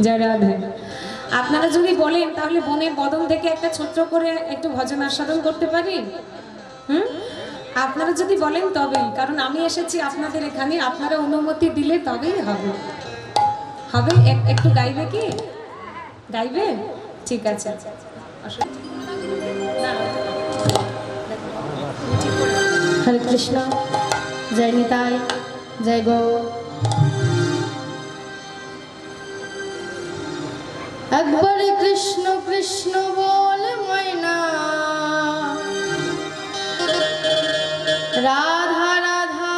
জয় রাধে। আপনারা যদি বলেন, তাহলে বনের বদন থেকে একটা ছোট্ট করে একটু ভজন আস্বাদন করতে পারি? হুম? আপনারা যদি বলেন তবেই, কারণ আমি এসেছি আপনাদের এখানে, আপনারা অনুমতি দিলে তবেই হবে। হবে? এক- একটু গাইবে কি? গাইবে? ঠিক আছে। হরে কৃষ্ণ। জয় নিতাই। জয় গৌ। একবারে কৃষ্ণ কৃষ্ণ বল ময়না। রাধা রাধা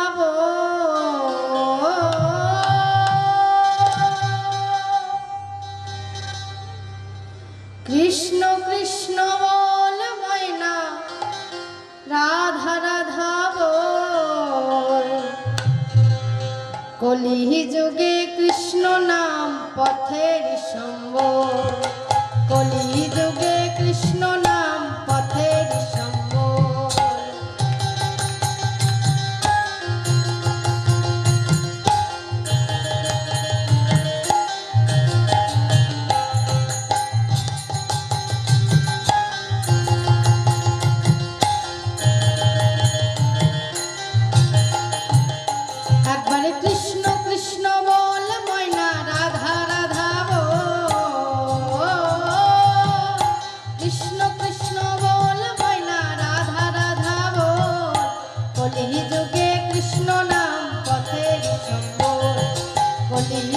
কৃষ্ণ কৃষ্ণ বল ময়না। রাধা রাধা কলি যুগে পথের সম্বল।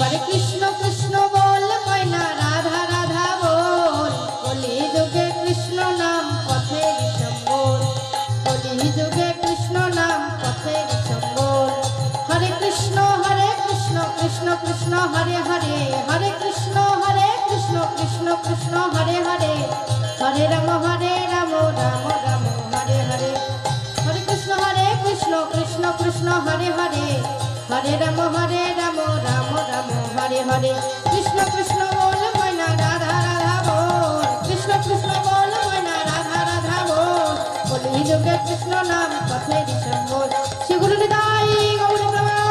একবারে কৃষ্ণ কৃষ্ণ বল, ময়না, রাধা রাধা যুগে কৃষ্ণ নাম যুগে কৃষ্ণ নাম হরে কৃষ্ণ হরে কৃষ্ণ কৃষ্ণ কৃষ্ণ, হরে হরে। হরে কৃষ্ণ হরে কৃষ্ণ কৃষ্ণ কৃষ্ণ, হরে হরে। হরে রাম হরে রাম রাম হরে কৃষ্ণ কৃষ্ণ বল, ময়না, রাধা রাধা বল। কৃষ্ণ কৃষ্ণ বল, ময়না, রাধা রাধা বল। বলি যোগে কৃষ্ণ নাম, পথে সম্বল শ্রী গুরু নিতাই গৌর প্রভা